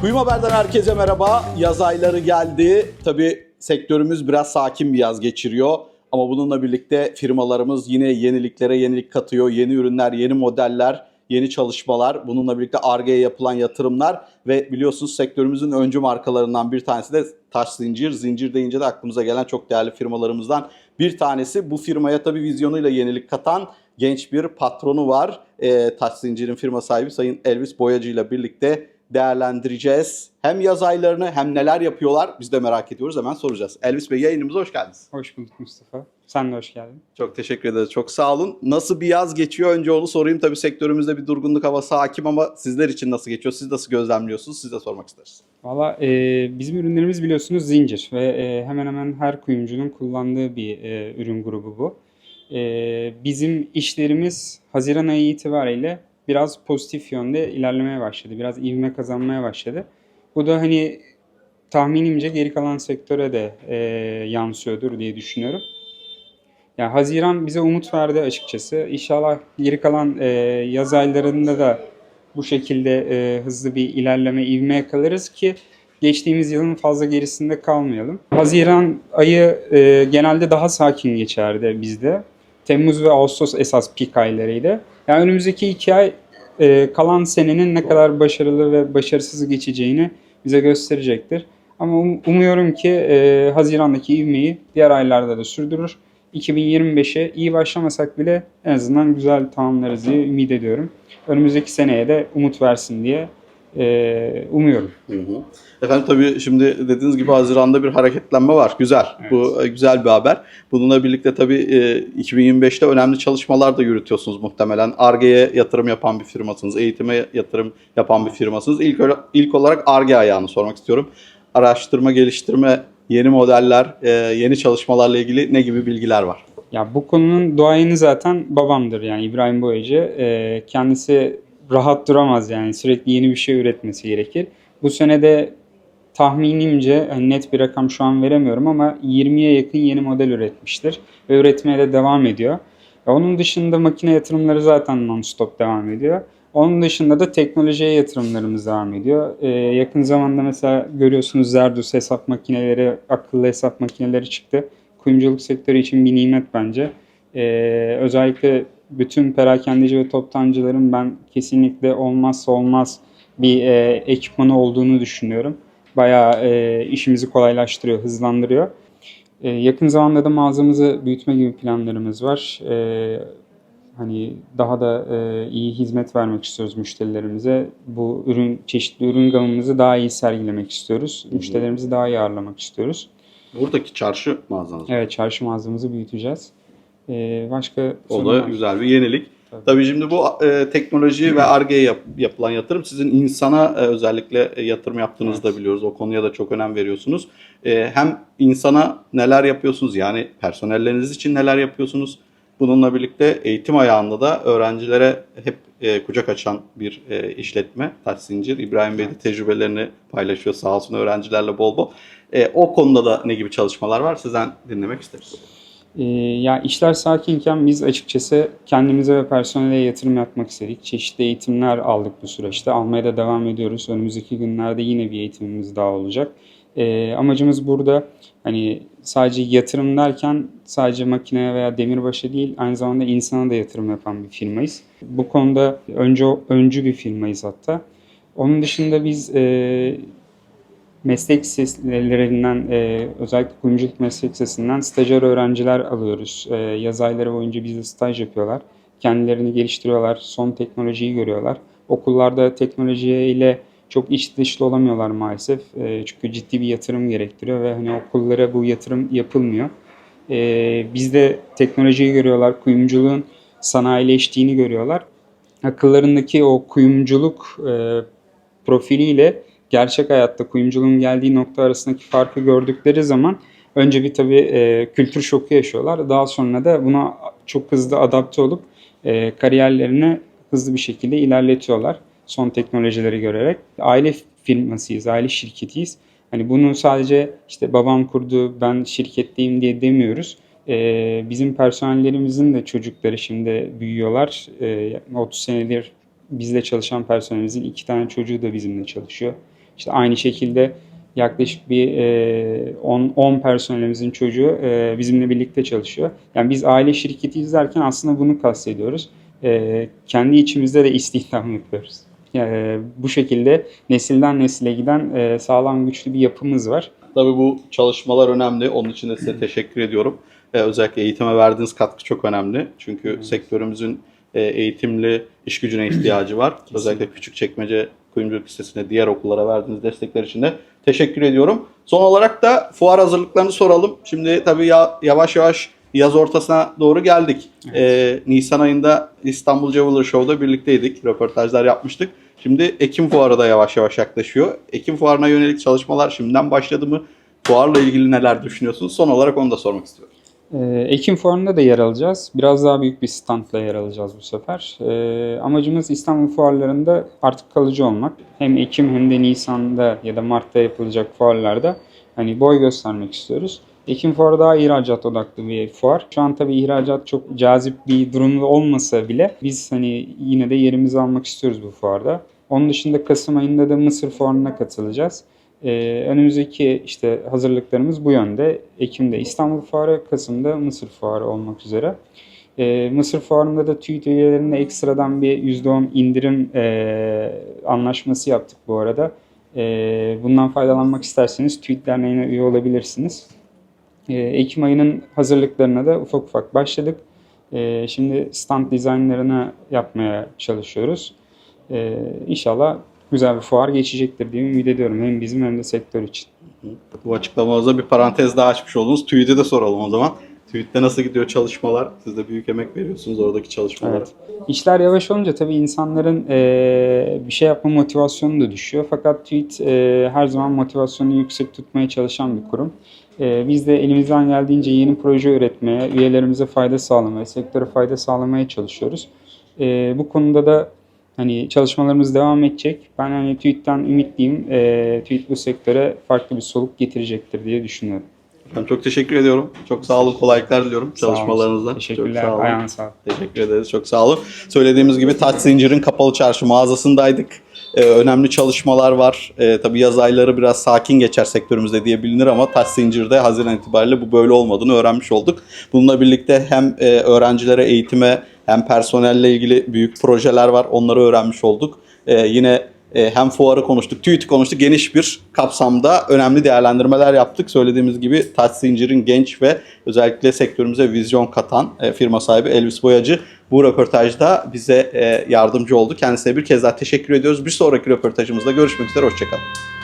Kuyum Haber'den herkese merhaba. Yaz ayları geldi. Tabii sektörümüz biraz sakin bir yaz geçiriyor. Ama bununla birlikte firmalarımız yine yeniliklere yenilik katıyor. Yeni ürünler, yeni modeller, yeni çalışmalar. Bununla birlikte Ar-Ge'ye yapılan yatırımlar ve biliyorsunuz sektörümüzün öncü markalarından bir tanesi de Taş Zincir. Zincir deyince de aklımıza gelen çok değerli firmalarımızdan bir tanesi. Bu firmaya tabii vizyonuyla yenilik katan genç bir patronu var. Ee, Taş Zincir'in firma sahibi Sayın Elvis Boyacı ile birlikte değerlendireceğiz. Hem yaz aylarını hem neler yapıyorlar biz de merak ediyoruz. Hemen soracağız. Elvis Bey yayınımıza hoş geldiniz. Hoş bulduk Mustafa. Sen de hoş geldin. Çok teşekkür ederiz. Çok sağ olun. Nasıl bir yaz geçiyor? Önce onu sorayım. Tabii sektörümüzde bir durgunluk havası hakim ama sizler için nasıl geçiyor? Siz nasıl gözlemliyorsunuz? Siz de sormak isteriz. Valla e, bizim ürünlerimiz biliyorsunuz zincir ve e, hemen hemen her kuyumcunun kullandığı bir e, ürün grubu bu. E, bizim işlerimiz Haziran ayı itibariyle biraz pozitif yönde ilerlemeye başladı. Biraz ivme kazanmaya başladı. Bu da hani tahminimce geri kalan sektöre de e, yansıyordur diye düşünüyorum. Ya Haziran bize umut verdi açıkçası. İnşallah geri kalan e, yaz aylarında da bu şekilde e, hızlı bir ilerleme, ivme yakalarız ki geçtiğimiz yılın fazla gerisinde kalmayalım. Haziran ayı e, genelde daha sakin geçerdi bizde. Temmuz ve Ağustos esas pik aylarıydı. Yani önümüzdeki iki ay e, kalan senenin ne kadar başarılı ve başarısız geçeceğini bize gösterecektir. Ama um- umuyorum ki e, Haziran'daki ivmeyi diğer aylarda da sürdürür. 2025'e iyi başlamasak bile en azından güzel tamamlarız diye ümit ediyorum. Önümüzdeki seneye de umut versin diye e, umuyorum. Efendim tabii şimdi dediğiniz gibi Haziran'da bir hareketlenme var. Güzel. Bu e, güzel bir haber. Bununla birlikte tabii e, 2025'te önemli çalışmalar da yürütüyorsunuz muhtemelen. Ar-Ge'ye yatırım yapan bir firmasınız. Eğitime yatırım yapan bir firmasınız. İlk, ilk olarak Ar-Ge ayağını sormak istiyorum. Araştırma, geliştirme, yeni modeller, e, yeni çalışmalarla ilgili ne gibi bilgiler var? Ya bu konunun duayeni zaten babamdır yani İbrahim Boyacı. E, kendisi rahat duramaz yani sürekli yeni bir şey üretmesi gerekir. Bu sene de tahminimce hani net bir rakam şu an veremiyorum ama 20'ye yakın yeni model üretmiştir ve üretmeye de devam ediyor. Onun dışında makine yatırımları zaten non-stop devam ediyor. Onun dışında da teknolojiye yatırımlarımız devam ediyor. Ee, yakın zamanda mesela görüyorsunuz Zerdus hesap makineleri, akıllı hesap makineleri çıktı. Kuyumculuk sektörü için bir nimet bence. Ee, özellikle bütün perakendeci ve toptancıların ben kesinlikle olmazsa olmaz bir e, ekipmanı olduğunu düşünüyorum. Bayağı e, işimizi kolaylaştırıyor, hızlandırıyor. E, yakın zamanda da mağazamızı büyütme gibi planlarımız var. E, hani daha da e, iyi hizmet vermek istiyoruz müşterilerimize. Bu ürün çeşitli ürün gamımızı daha iyi sergilemek istiyoruz. Müşterilerimizi daha iyi ağırlamak istiyoruz. Buradaki çarşı mağazanız. Evet, çarşı mağazamızı büyüteceğiz. E, başka O da var. güzel bir yenilik. Tabii. Tabii şimdi bu e, teknoloji ve Ar-Ge'ye yap- yapılan yatırım sizin insana e, özellikle e, yatırım yaptığınızı da biliyoruz. O konuya da çok önem veriyorsunuz. E, hem insana neler yapıyorsunuz yani personelleriniz için neler yapıyorsunuz? Bununla birlikte eğitim ayağında da öğrencilere hep e, kucak açan bir e, işletme Taş Zincir. İbrahim Bey de tecrübelerini paylaşıyor sağ olsun öğrencilerle bol bol. E, o konuda da ne gibi çalışmalar var sizden dinlemek isteriz. Ee, ya işler sakinken biz açıkçası kendimize ve personele yatırım yapmak istedik. Çeşitli eğitimler aldık bu süreçte. Almaya da devam ediyoruz. Önümüzdeki günlerde yine bir eğitimimiz daha olacak. Ee, amacımız burada hani sadece yatırım derken sadece makineye veya demirbaşa değil aynı zamanda insana da yatırım yapan bir firmayız. Bu konuda önce öncü bir firmayız hatta. Onun dışında biz e, meslek liselerinden e, özellikle kuyumculuk meslek lisesinden stajyer öğrenciler alıyoruz. E, yaz ayları boyunca bizde staj yapıyorlar. Kendilerini geliştiriyorlar, son teknolojiyi görüyorlar. Okullarda teknolojiye ile çok iç dışlı olamıyorlar maalesef. E, çünkü ciddi bir yatırım gerektiriyor ve hani okullara bu yatırım yapılmıyor. E, bizde teknolojiyi görüyorlar, kuyumculuğun sanayileştiğini görüyorlar. Akıllarındaki o kuyumculuk e, profiliyle gerçek hayatta kuyumculuğun geldiği nokta arasındaki farkı gördükleri zaman önce bir tabii e, kültür şoku yaşıyorlar. Daha sonra da buna çok hızlı adapte olup e, kariyerlerini hızlı bir şekilde ilerletiyorlar. Son teknolojileri görerek. Aile firmasıyız, aile şirketiyiz. Hani bunu sadece işte babam kurdu, ben şirketteyim diye demiyoruz. E, bizim personellerimizin de çocukları şimdi büyüyorlar. E, 30 senedir bizde çalışan personelimizin iki tane çocuğu da bizimle çalışıyor. İşte aynı şekilde yaklaşık bir e, 10, 10 personelimizin çocuğu e, bizimle birlikte çalışıyor. Yani biz aile şirketi izlerken aslında bunu kastediyoruz. E, kendi içimizde de istihdam yapıyoruz. E, bu şekilde nesilden nesile giden sağlam güçlü bir yapımız var. Tabii bu çalışmalar önemli. Onun için de size teşekkür ediyorum. Özellikle eğitime verdiğiniz katkı çok önemli. Çünkü sektörümüzün e, eğitimli iş gücüne ihtiyacı var. Özellikle Küçükçekmece Kuyumculuk Lisesi'nde diğer okullara verdiğiniz destekler için de teşekkür ediyorum. Son olarak da fuar hazırlıklarını soralım. Şimdi tabii ya, yavaş yavaş yaz ortasına doğru geldik. Ee, Nisan ayında İstanbul Jeweler Show'da birlikteydik. Röportajlar yapmıştık. Şimdi Ekim Fuarı da yavaş yavaş yaklaşıyor. Ekim Fuarı'na yönelik çalışmalar şimdiden başladı mı? Fuarla ilgili neler düşünüyorsunuz? Son olarak onu da sormak istiyorum. Ee, Ekim Fuarı'nda da yer alacağız. Biraz daha büyük bir standla yer alacağız bu sefer. Ee, amacımız İstanbul fuarlarında artık kalıcı olmak. Hem Ekim hem de Nisan'da ya da Mart'ta yapılacak fuarlarda hani boy göstermek istiyoruz. Ekim fuarı daha ihracat odaklı bir fuar. Şu an tabii ihracat çok cazip bir durumda olmasa bile biz hani yine de yerimizi almak istiyoruz bu fuarda. Onun dışında Kasım ayında da Mısır fuarına katılacağız. Ee, önümüzdeki işte hazırlıklarımız bu yönde. Ekim'de İstanbul Fuarı, Kasım'da Mısır Fuarı olmak üzere. Ee, Mısır Fuarı'nda da TÜİT üyelerine ekstradan bir %10 indirim e, anlaşması yaptık bu arada. Ee, bundan faydalanmak isterseniz TÜİT Derneği'ne üye olabilirsiniz. Ee, Ekim ayının hazırlıklarına da ufak ufak başladık. Ee, şimdi stand dizaynlarını yapmaya çalışıyoruz. Ee, inşallah güzel bir fuar geçecektir diye ümit ediyorum. Hem bizim hem de sektör için. Bu açıklamanızda bir parantez daha açmış oldunuz. TÜİT'e de soralım o zaman. TÜİT'te nasıl gidiyor çalışmalar? Siz de büyük emek veriyorsunuz oradaki çalışmalara. Evet. İşler yavaş olunca tabii insanların eee, bir şey yapma motivasyonu da düşüyor. Fakat TÜİT eee, her zaman motivasyonu yüksek tutmaya çalışan bir kurum. Eee, biz de elimizden geldiğince yeni proje üretmeye, üyelerimize fayda sağlamaya, sektöre fayda sağlamaya çalışıyoruz. Eee, bu konuda da hani çalışmalarımız devam edecek. Ben hani TÜİT'ten ümitliyim. Eee TÜİT bu sektöre farklı bir soluk getirecektir diye düşünüyorum. Efendim çok teşekkür ediyorum. Çok sağ olun, kolaylıklar diliyorum Sağ çalışmalarınızda. Teşekkürler. Çok sağ olun. Ayağına sağlık. Teşekkür ederiz. Çok sağ olun. Söylediğimiz gibi Taç Zincir'in kapalı çarşı mağazasındaydık. Ee, önemli çalışmalar var. Ee, tabii yaz ayları biraz sakin geçer sektörümüzde diye bilinir ama Taç Zincir'de Haziran itibariyle bu böyle olmadığını öğrenmiş olduk. Bununla birlikte hem e, öğrencilere eğitime hem personelle ilgili büyük projeler var. Onları öğrenmiş olduk. Ee, yine e, hem fuarı konuştuk, TÜİT'i konuştuk. Geniş bir kapsamda önemli değerlendirmeler yaptık. Söylediğimiz gibi Taç Zincir'in genç ve özellikle sektörümüze vizyon katan e, firma sahibi Elvis Boyacı bu röportajda bize e, yardımcı oldu. Kendisine bir kez daha teşekkür ediyoruz. Bir sonraki röportajımızda görüşmek üzere. Hoşçakalın.